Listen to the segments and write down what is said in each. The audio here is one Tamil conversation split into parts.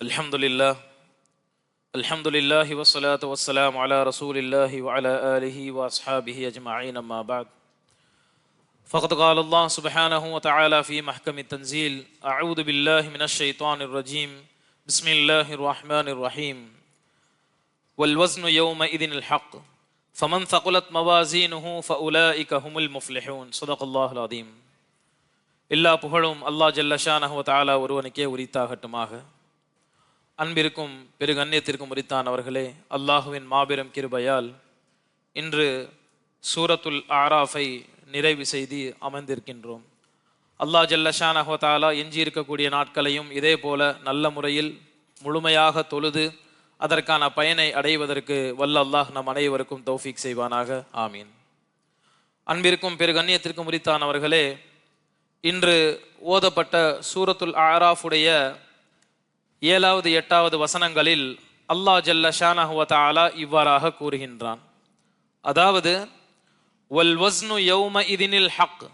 الحمد لله الحمد لله والصلاة والسلام على رسول الله وعلى آله وأصحابه أجمعين أما بعد فقد قال الله سبحانه وتعالى في محكم التنزيل أعوذ بالله من الشيطان الرجيم بسم الله الرحمن الرحيم والوزن يومئذ الحق فمن ثقلت موازينه فأولئك هم المفلحون صدق الله العظيم எல்லா புகழும் அல்லாஹ் ஜல்லஷானஹு தாலா ஒருவனுக்கே உரித்தாகட்டுமாக அன்பிற்கும் பெரு கண்ணியத்திற்கும் உரித்தானவர்களே அல்லாஹுவின் மாபெரும் கிருபையால் இன்று சூரத்துல் ஆராஃபை நிறைவு செய்து அமர்ந்திருக்கின்றோம். அல்லாஹ் ஜல்லஷானஹு தாலா எஞ்சி இருக்கக்கூடிய நாட்களையும் இதே போல நல்ல முறையில் முழுமையாக தொழுது அதற்கான பயனை அடைவதற்கு வல்ல அல்லாஹ் நம் அனைவருக்கும் தௌஃபிக் செய்வானாக. ஆமீன். அன்பிற்கும் பெரு கண்ணியத்திற்கும் உரித்தானவர்களே இன்று ஓதப்பட்ட சூரத்துல் ஆராஃபுடைய ஏழாவது எட்டாவது வசனங்களில் அல்லாஹ் ஜல்ல ஷானஹுவ இவ்வாறாக கூறுகின்றான். அதாவது ஒல் வஸ்னு யௌம இதினில் ஹக்.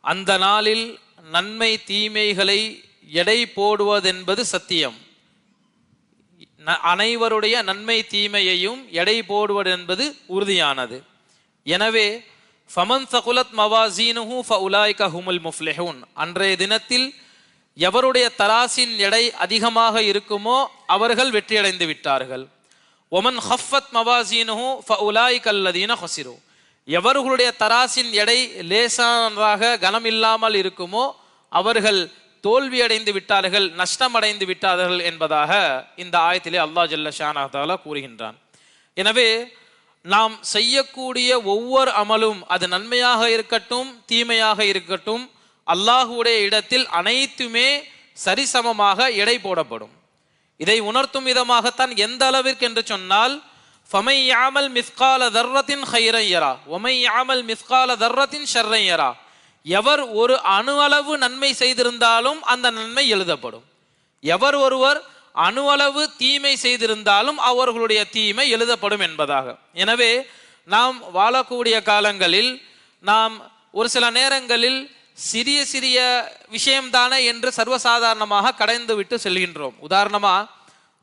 அந்த நாளில் நன்மை தீமைகளை எடை போடுவதென்பது சத்தியம். ந- அனைவருடைய நன்மை தீமையையும் எடை போடுவது என்பது உறுதியானது. எனவே ஃபமன் சகுலத் மவாசீனுஹு ஃபஉலாய்க ஹுமுல் முஃப்லெஹூன். அன்றைய தினத்தில் எவருடைய தராசின் எடை அதிகமாக இருக்குமோ அவர்கள் வெற்றியடைந்து விட்டார்கள். ஒமன் ஹஃபத் மவாசீனுஹு ஃபஉலாய்க அல்லதீன ஹசிரு. எவர்களுடைய தராசின் எடை லேசானதாக கனமில்லாமல் இருக்குமோ அவர்கள் தோல்வியடைந்து விட்டார்கள் நஷ்டமடைந்து விட்டார்கள் என்பதாக இந்த ஆயத்திலே அல்லாஹ் ஜல்ல ஷானா கூறுகின்றான். எனவே நாம் செய்யக்கூடிய ஒவ்வொரு அமலும் அது நன்மையாக இருக்கட்டும் தீமையாக இருக்கட்டும் அல்லாஹுடைய இடத்தில் அனைத்துமே சரிசமமாக எடை போடப்படும். இதை உணர்த்தும் விதமாகத்தான் எந்த அளவிற்கு என்று சொன்னால் ஃபமை யாமல் மிஸ்கால தர்ரத்தின் ஹைரையரா ஒமை யாமல் மிஸ்கால தர்ரத்தின் ஷர்ரையரா எவர் ஒரு அணு அளவு நன்மை செய்திருந்தாலும் அந்த நன்மை எழுதப்படும். எவர் ஒருவர் அணுவளவு தீமை செய்திருந்தாலும் அவர்களுடைய தீமை எழுதப்படும் என்பதாக. எனவே நாம் வாழக்கூடிய காலங்களில் நாம் ஒரு சில நேரங்களில் சிறிய சிறிய விஷயம்தானே என்று சர்வசாதாரணமாக கடைந்து விட்டு செல்கின்றோம். உதாரணமாக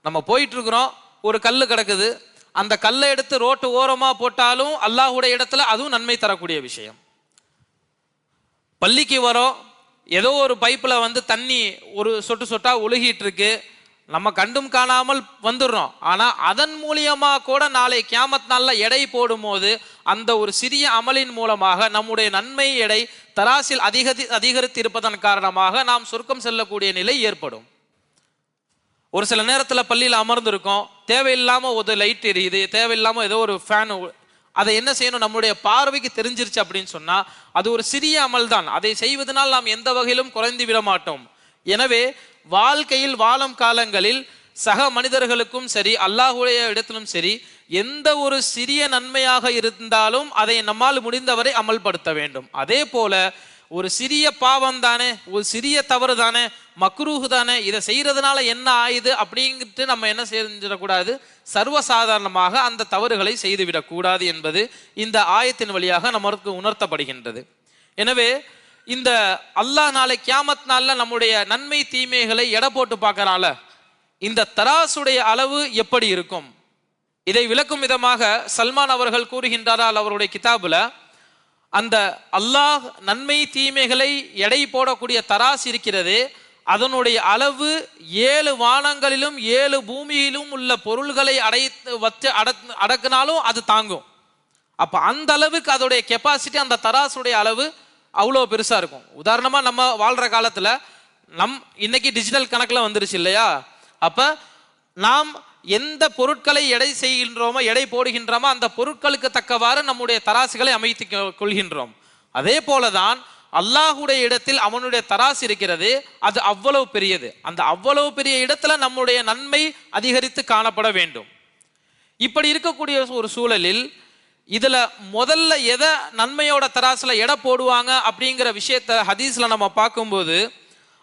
நம்ம போயிட்டுருக்குறோம் ஒரு கல் கிடக்குது. அந்த கல்லை எடுத்து ரோட்டு ஓரமாக போட்டாலும் அல்லாஹ்வுடைய இடத்துல அதுவும் நன்மை தரக்கூடிய விஷயம். பள்ளிக்கு வரோம் ஏதோ ஒரு பைப்பில் வந்து தண்ணி ஒரு சொட்டு சொட்டாக ஒழுகிட்டு இருக்கு நம்ம கண்டும் காணாமல் வந்துடுறோம். ஆனால் அதன் மூலியமாக கூட நாளை கியாமத் நாளில் எடை போடும்போது அந்த ஒரு சிறிய அமலின் மூலமாக நம்முடைய நன்மை எடை தராசில் அதிகரி அதிகரித்து இருப்பதன் காரணமாக நாம் சொர்க்கம் செல்லக்கூடிய நிலை ஏற்படும். ஒரு சில நேரத்தில் பள்ளியில் அமர்ந்திருக்கோம். தேவையில்லாமல் ஒரு லைட் எரியுது தேவையில்லாமல் ஏதோ ஒரு ஃபேன் அதை என்ன செய்யணும்? நம்முடைய பார்வைக்கு தெரிஞ்சிருச்சு அப்படின்னு சொன்னால் அது ஒரு சிறிய அமல் தான் அதை செய்வதனால் நாம் எந்த வகையிலும் குறைந்து விட மாட்டோம். எனவே வாழ்க்கையில் வாழும் காலங்களில் சக மனிதர்களுக்கும் சரி அல்லாஹுடைய இடத்திலும் சரி எந்த ஒரு சிறிய நன்மையாக இருந்தாலும் அதை நம்மால் முடிந்தவரை அமல்படுத்த வேண்டும். அதே போல ஒரு சிறிய பாவம் தானே ஒரு சிறிய தவறு தானே மக்ரூஹு தானே இதை செய்யறதுனால என்ன ஆயுது அப்படிங்கிட்டு நம்ம என்ன செஞ்சிடக்கூடாது சர்வசாதாரணமாக அந்த தவறுகளை செய்துவிடக்கூடாது என்பது இந்த ஆயத்தின் வழியாக நமக்கு உணர்த்தப்படுகின்றது. எனவே இந்த அல்லாஹ் நாளை கியாமத் நாளில் நம்முடைய நன்மை தீமைகளை எடை போட்டு பார்க்கறால இந்த தராசுடைய அளவு எப்படி இருக்கும்? இதை விளக்கும் விதமாக சல்மான் அவர்கள் கூறுகின்றாரால் அவருடைய கிதாபில் அந்த அல்லாஹ் நன்மை தீமைகளை எடை போடக்கூடிய தராசு இருக்கிறது. அதனுடைய அளவு ஏழு வானங்களிலும் ஏழு பூமியிலும் உள்ள பொருள்களை அடைத்து வச்சு அடக் அடக்குனாலும் அது தாங்கும். அப்போ அந்த அளவுக்கு அதோடைய கெப்பாசிட்டி அந்த தராசுடைய அளவு அவ்வளோ பெருசாக இருக்கும். உதாரணமாக நம்ம வாழ்கிற காலத்தில் நம் இன்னைக்கு டிஜிட்டல் கணக்கில் வந்துருச்சு இல்லையா? அப்போ நாம் எந்த பொருட்களை எடை செய்கின்றோமோ எடை போடுகின்றோமோ அந்த பொருட்களுக்கு தக்கவாறு நம்முடைய தராசுகளை அமைத்து கொள்கின்றோம். அதே போல தான் அல்லாஹுடைய இடத்தில் அவனுடைய தராசு இருக்கிறது அது அவ்வளவு பெரியது. அந்த அவ்வளவு பெரிய இடத்துல நம்முடைய நன்மை அதிகரித்து காணப்பட வேண்டும். இப்படி இருக்கக்கூடிய ஒரு சூழலில் இதுல முதல்ல எதை நன்மையோட தராசுல எடை போடுவாங்க அப்படிங்கிற விஷயத்த ஹதீஸ்ல நம்ம பார்க்கும்போது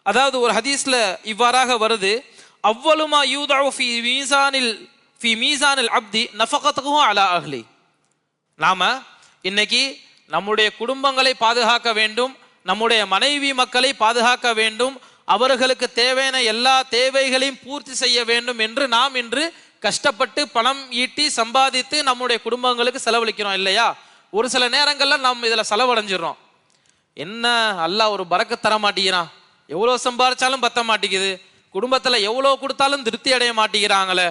அதாவது ஒரு ஹதீஸ்ல இவ்வாறாக வருது அவ்வளுமா யூதாவு ஃபி மீசானில் ஃபி மீசானில் அப்தி நஃபகத்துக்கும் அலா அஹ்லி. நாம இன்னைக்கு நம்முடைய குடும்பங்களை பாதுகாக்க வேண்டும் நம்முடைய மனைவி மக்களை பாதுகாக்க வேண்டும் அவர்களுக்கு தேவையான எல்லா தேவைகளையும் பூர்த்தி செய்ய வேண்டும் என்று நாம் இன்று கஷ்டப்பட்டு பணம் ஈட்டி சம்பாதித்து நம்முடைய குடும்பங்களுக்கு செலவழிக்கிறோம் இல்லையா? ஒரு சில நேரங்கள்ல நாம் இதில் செலவடைஞ்சிடறோம். என்ன அல்லா ஒரு பறக்க தர மாட்டேங்கிறான் எவ்வளோ சம்பாரிச்சாலும் பத்த மாட்டேங்குது. குடும்பத்தில் எவ்வளோ கொடுத்தாலும் திருப்தி அடைய மாட்டேங்கிறாங்களே.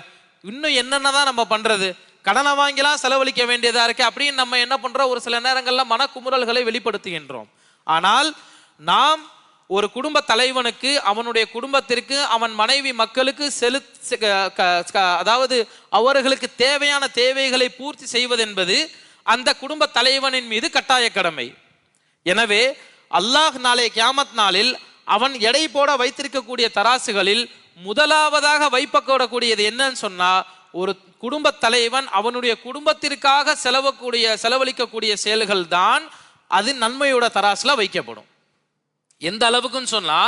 இன்னும் என்னென்ன தான் நம்ம பண்ணுறது கடனை வாங்கிலாம் செலவழிக்க வேண்டியதாக இருக்குது அப்படின்னு நம்ம என்ன பண்ணுறோம் ஒரு சில நேரங்களில் மனக்குமுறல்களை வெளிப்படுத்துகின்றோம். ஆனால் நாம் ஒரு குடும்ப தலைவனுக்கு அவனுடைய குடும்பத்திற்கு அவன் மனைவி மக்களுக்கு செலு க- க- அதாவது அவர்களுக்கு தேவையான தேவைகளை பூர்த்தி செய்வதென்பது அந்த குடும்ப தலைவனின் மீது கட்டாய கடமை. எனவே அல்லாஹ் நாளை கியாமத் நாளில் அவன் எடை போட வைத்திருக்கக்கூடிய தராசுகளில் முதலாவதாக வைப்பக்கூடக்கூடியது என்னன்னு சொன்னா ஒரு குடும்ப தலைவன் அவனுடைய குடும்பத்திற்காக செலவக்கூடிய செலவழிக்கக்கூடிய செயல்கள் தான் அது நன்மையோட தராசுல வைக்கப்படும். எந்த அளவுக்குன்னு சொன்னா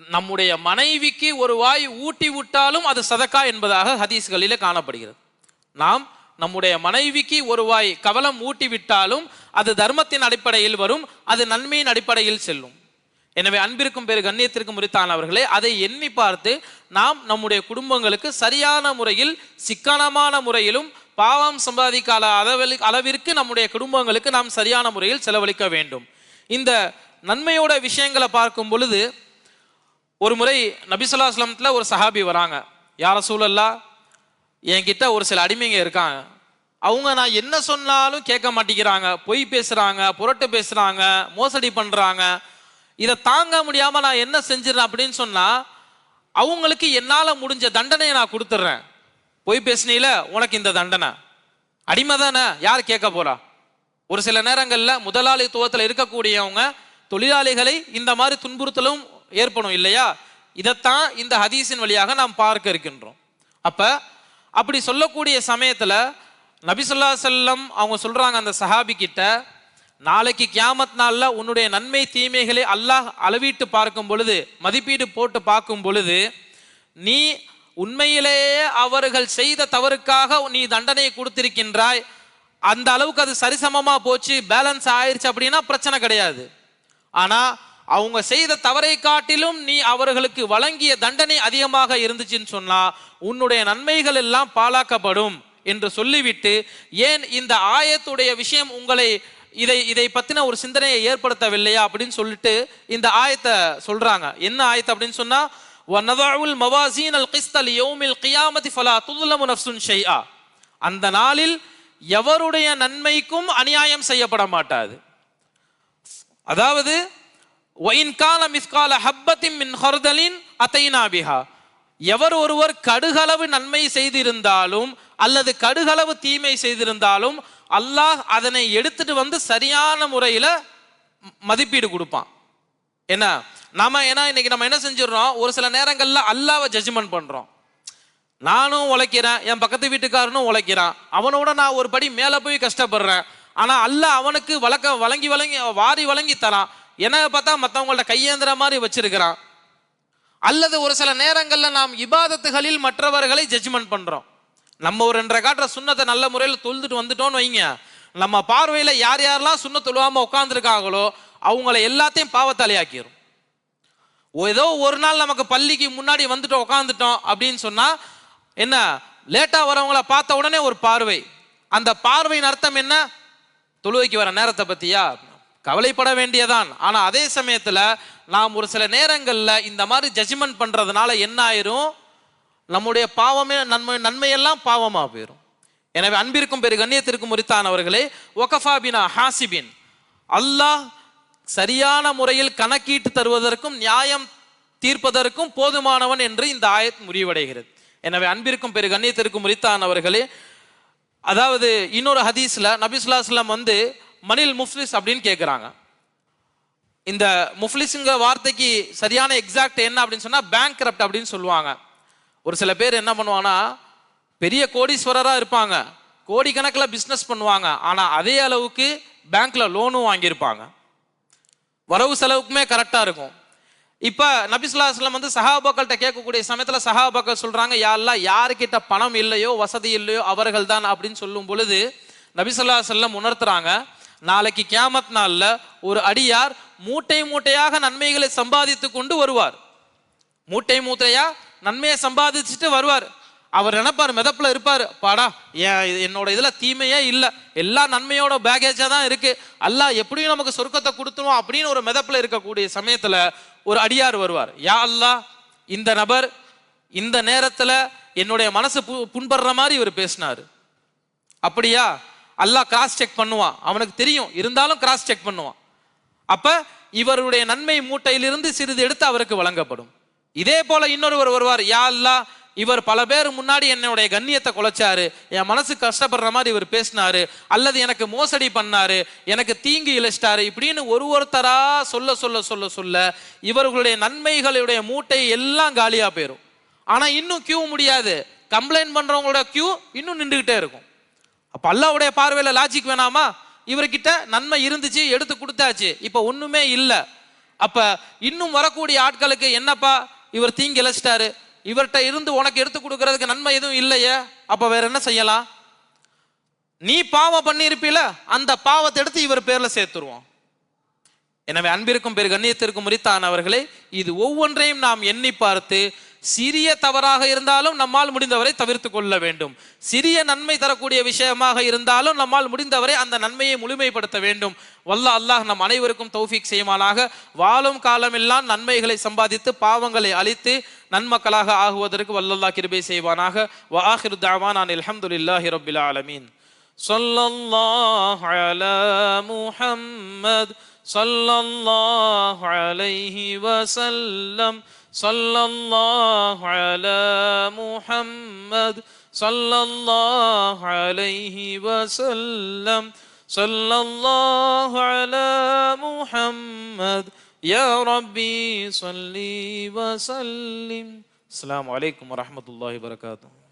நம்முடைய மனைவிக்கு ஒரு வாய் ஊட்டி விட்டாலும் அது சதக்கா என்பதாக ஹதீஸ்களிலே காணப்படுகிறது. நாம் நம்முடைய மனைவிக்கு ஒரு வாய் கவலம் ஊட்டி விட்டாலும் அது தர்மத்தின் அடிப்படையில் வரும் அது நன்மையின் அடிப்படையில் செல்லும். எனவே அன்பிற்கும் பேர் கண்ணியத்திற்கும் உரித்தானவர்களே அதை எண்ணி பார்த்து நாம் நம்முடைய குடும்பங்களுக்கு சரியான முறையில் சிக்கனமான முறையிலும் பாவம் சம்பாதிக்காத அளவில் அளவிற்கு நம்முடைய குடும்பங்களுக்கு நாம் சரியான முறையில் செலவழிக்க வேண்டும். இந்த நன்மையோட விஷயங்களை பார்க்கும் பொழுது ஒரு முறை நபிசுல்லா அஸ்லமத்துல ஒரு சஹாபி வராங்க. யார சூழல்லா என்கிட்ட ஒரு சில அடிமைங்க இருக்காங்க. அவங்க நான் என்ன சொன்னாலும் கேட்க மாட்டேங்கிறாங்க. பொய் பேசுகிறாங்க புரட்டு பேசுகிறாங்க மோசடி பண்ணுறாங்க இதை தாங்க முடியாமல் நான் என்ன செஞ்சிடறேன்? அப்படின்னு சொன்னால் அவங்களுக்கு என்னால் முடிஞ்ச தண்டனையை நான் கொடுத்துட்றேன். பொய் பேசினீல உனக்கு இந்த தண்டனை. அடிமை தானே யார் கேட்க போகிறா ஒரு சில நேரங்களில் முதலாளித்துவத்தில் இருக்கக்கூடியவங்க தொழிலாளிகளை இந்த மாதிரி துன்புறுத்தலும் ஏற்படும் இல்லையா? இதைத்தான் இந்த ஹதீஸின் வழியாக நாம் பார்க்க இருக்கின்றோம். அப்போ அப்படி சொல்லக்கூடிய சமயத்தில் நபிசுல்லா செல்லம் அவங்க சொல்கிறாங்க அந்த சஹாபி கிட்ட நாளைக்கு கியாமத் நாளில் உன்னுடைய நன்மை தீமைகளை அல்லாஹ் அளவிட்டு பார்க்கும் பொழுது மதிப்பீடு போட்டு பார்க்கும் பொழுது நீ உண்மையிலேயே அவர்கள் செய்த தவறுக்காக நீ தண்டனையை கொடுத்திருக்கின்றாய். அந்த அளவுக்கு அது சரிசமமாக போச்சு பேலன்ஸ் ஆயிடுச்சு அப்படின்னா பிரச்சனை கிடையாது. ஆனா அவங்க செய்த தவறை காட்டிலும் நீ அவர்களுக்கு வழங்கிய தண்டனை அதிகமாக இருந்துச்சுன்னு சொன்னா உன்னுடைய நன்மைகள் எல்லாம் பாலாக்கப்படும் என்று சொல்லிவிட்டு ஏன் இந்த ஆயத்துடைய விஷயம் உங்களை இதை இதை பத்தின ஒரு சிந்தனையை ஏற்படுத்தவில்லையா அப்படின்னு சொல்லிட்டு இந்த ஆயத்தை சொல்றாங்க. என்ன ஆயத்தை அப்படின்னு சொன்னா வனதாவுல் மவாசீன் அல் கிஸ்தல் யோமில் கியாமதி ஃபலா துதுலமு நஃப்சுன் ஷைஆ. அந்த நாளில் எவருடைய நன்மைக்கும் அநியாயம் செய்யப்பட மாட்டாது. அதாவது ஒயின் கால மிஸ்கால ஹப்பத்தின் மின் ஹர்தலின் அத்தைனா எவர் ஒருவர் கடுகளவு நன்மை செய்திருந்தாலும் அல்லது கடுகளவு தீமை செய்திருந்தாலும் அல்லாஹ் அதனை எடுத்துட்டு வந்து சரியான முறையில மதிப்பீடு கொடுப்பான். என்ன? நாம ஏன்னா இன்னைக்கு நம்ம என்ன செஞ்சிடறோம்? ஒரு சில நேரங்கள்ல அல்லாவை ஜட்ஜ்மெண்ட் பண்றோம். நானும் உழைக்கிறேன் என் பக்கத்து வீட்டுக்காரனும் உழைக்கிறான். அவனோட நான் ஒரு படி மேலே போய் கஷ்டப்படுறேன். ஆனால் அல்லாஹ் அவனுக்கு வழக்க வழங்கி வழங்கி வாரி வழங்கி தரான். என்ன பார்த்தா மற்றவங்கள்ட்ட கையேந்திர மாதிரி வச்சிருக்கிறான். அல்லது ஒரு சில நேரங்களில் நாம் இபாதத்துகளில் மற்றவர்களை ஜட்ஜ்மெண்ட் பண்ணுறோம் நம்ம ஒரு ரெண்டரை காட்டுற சுண்ணத்தை நல்ல முறையில் தொழுதுட்டு வந்துட்டோம்னு வைங்க. நம்ம பார்வையில் யார் யாரெல்லாம் சுண்ண தொழுவாமல் உட்காந்துருக்காங்களோ அவங்கள எல்லாத்தையும் பாவத்தாலையாக்கிடும் ஏதோ ஒரு நாள் நமக்கு பள்ளிக்கு முன்னாடி வந்துட்டோம் உட்காந்துட்டோம் அப்படின்னு சொன்னால் என்ன லேட்டாக வரவங்கள பார்த்த உடனே ஒரு பார்வை. அந்த பார்வையின் அர்த்தம் என்ன? தொழுவைக்கு வர நேரத்தை பத்தியா? கவலைப்பட வேண்டியதான். ஆனா அதே சமயத்துல நாம் ஒரு சில நேரங்கள்ல இந்த மாதிரி ஜட்ஜ்மெண்ட் பண்றதுனால என்ன ஆயிரும்? நம்முடைய பாவமே நன்மை நன்மையெல்லாம் பாவமா போயிடும் எனவே அன்பிற்கும் பெரு கண்ணியத்திற்கும் உரித்தானவர்களே ஒகஃபா பினா ஹாசிபின். அல்லாஹ் சரியான முறையில் கணக்கீட்டு தருவதற்கும் நியாயம் தீர்ப்பதற்கும் போதுமானவன் என்று இந்த ஆயத் முடிவடைகிறது. எனவே அன்பிற்கும் பெரு கண்ணியத்திற்கும் உரித்தானவர்களே அதாவது இன்னொரு ஹதீஸ்ல நபிசுல்லாஸ்லாம் வந்து மணில் முஃப்லிஸ் அப்படின்னு கேட்குறாங்க இந்த முஃப்லிஸுங்கிற வார்த்தைக்கு சரியான எக்ஸாக்ட் என்ன அப்படின்னு சொன்னால் பேங்க் அப்படின்னு சொல்லுவாங்க. ஒரு சில பேர் என்ன பண்ணுவாங்கன்னா பெரிய கோடீஸ்வரராக இருப்பாங்க. கோடிக்கணக்கில் பிஸ்னஸ் பண்ணுவாங்க. ஆனால் அதே அளவுக்கு பேங்க்கில் லோனும் வாங்கியிருப்பாங்க. வரவு செலவுக்குமே கரெக்டாக இருக்கும். இப்போ நபிசுல்லாஸ்லம் வந்து சஹாபாக்கள்கிட்ட கேட்கக்கூடிய சமயத்தில் சஹாபாக்கள் சொல்கிறாங்க யாரெல்லாம் யாருக்கிட்ட பணம் இல்லையோ வசதி இல்லையோ அவர்கள் தான் அப்படின்னு சொல்லும் பொழுது நபிசுல்லா செல்லம் உணர்த்துறாங்க நாளைக்கு கியாமத் நாளில் ஒரு அடியார் மூட்டை மூட்டையாக நன்மைகளை சம்பாதித்து கொண்டு வருவார். மூட்டை மூட்டையா நன்மையை சம்பாதிச்சுட்டு வருவார். அவர் நினைப்பார் மிதப்பில் இருப்பார். பாடா ஏன் இது என்னோட இதில் தீமையே இல்லை. எல்லா நன்மையோட பேகேஜாக தான் இருக்குது அல்லாஹ் எப்படியும் நமக்கு சொர்க்கத்தை கொடுத்துருவோம் அப்படின்னு ஒரு மிதப்பில் இருக்கக்கூடிய சமயத்தில் ஒரு அடியார் வருவார். யா அல்லா இந்த நபர் இந்த நேரத்தில் என்னுடைய மனசு பு- புண்படுற மாதிரி இவர் பேசினாரு. அப்படியா? அல்லாஹ் கிராஸ் செக் பண்ணுவான். அவனுக்கு தெரியும். இருந்தாலும் கிராஸ் செக் பண்ணுவான். அப்ப இவருடைய நன்மை மூட்டையிலிருந்து சிறிது எடுத்து அவருக்கு வழங்கப்படும். இதே போல இன்னொருவர் வருவார். யா அல்லாஹ் இவர் பல பேர் முன்னாடி என்னுடைய கண்ணியத்தை குலைச்சாரு. என் மனசு கஷ்டப்படுற மாதிரி இவர் பேசினாரு. அல்லது எனக்கு மோசடி பண்ணாரு. எனக்கு தீங்கு இழைச்சிட்டாரு. இப்படின்னு ஒரு ஒருத்தரா சொல்ல சொல்ல சொல்ல சொல்ல இவர்களுடைய நன்மைகளுடைய மூட்டை எல்லாம் காலியா போயிடும் ஆனா இன்னும் கியூ முடியாது. கம்ப்ளைண்ட் பண்றவங்களோட கியூ இன்னும் நின்றுகிட்டே இருக்கும். அப்ப அல்லாவுடைய பார்வையில லாஜிக் வேணாமா? இவர்கிட்ட நன்மை இருந்துச்சு எடுத்து கொடுத்தாச்சு. இப்ப ஒண்ணுமே இல்லை. அப்ப இன்னும் வரக்கூடிய ஆட்களுக்கு என்னப்பா? இவர் தீங்கு இழைச்சிட்டாரு. இவர்கிட்ட இருந்து உனக்கு எடுத்து கொடுக்கறதுக்கு நன்மை எதுவும் இல்லையே? அப்போ வேற என்ன செய்யலாம்? நீ பாவம் பண்ணியிருப்பீல அந்த பாவத்தை எடுத்து இவர் பேர்ல சேர்த்துருவோம். எனவே அன்பிற்கும் பேர் கண்ணியத்திற்கும் முறித்தானவர்களே இது ஒவ்வொன்றையும் நாம் எண்ணி பார்த்து சிறிய தவறாக இருந்தாலும் நம்மால் முடிந்தவரை தவிர்த்து கொள்ள வேண்டும் சிறிய நன்மை தரக்கூடிய விஷயமாக இருந்தாலும் நம்மால் முடிந்தவரை அந்த நன்மையை முழுமைப்படுத்த வேண்டும் வல்ல அல்லாஹ் நம் அனைவருக்கும் தௌஃபீக் செய்வானாக வாழும் காலமெல்லாம் நன்மைகளை சம்பாதித்து பாவங்களை அழித்து நன்மக்களாக ஆகுவதற்கு வல்லல்லாஹ் கிருபை செய்வானாக வ ஆஹிரு தாவான் அல்ஹம்துலில்லாஹி ரப்பில் ஆலமீன் ஸல்லல்லாஹு அலா முஹம்மத் صلى الله عليه وسلم صلى الله على محمد صلى الله عليه وسلم. صلى الله على محمد. يا ربي صل وسلم. السلام عليكم ورحمة الله وبركاته.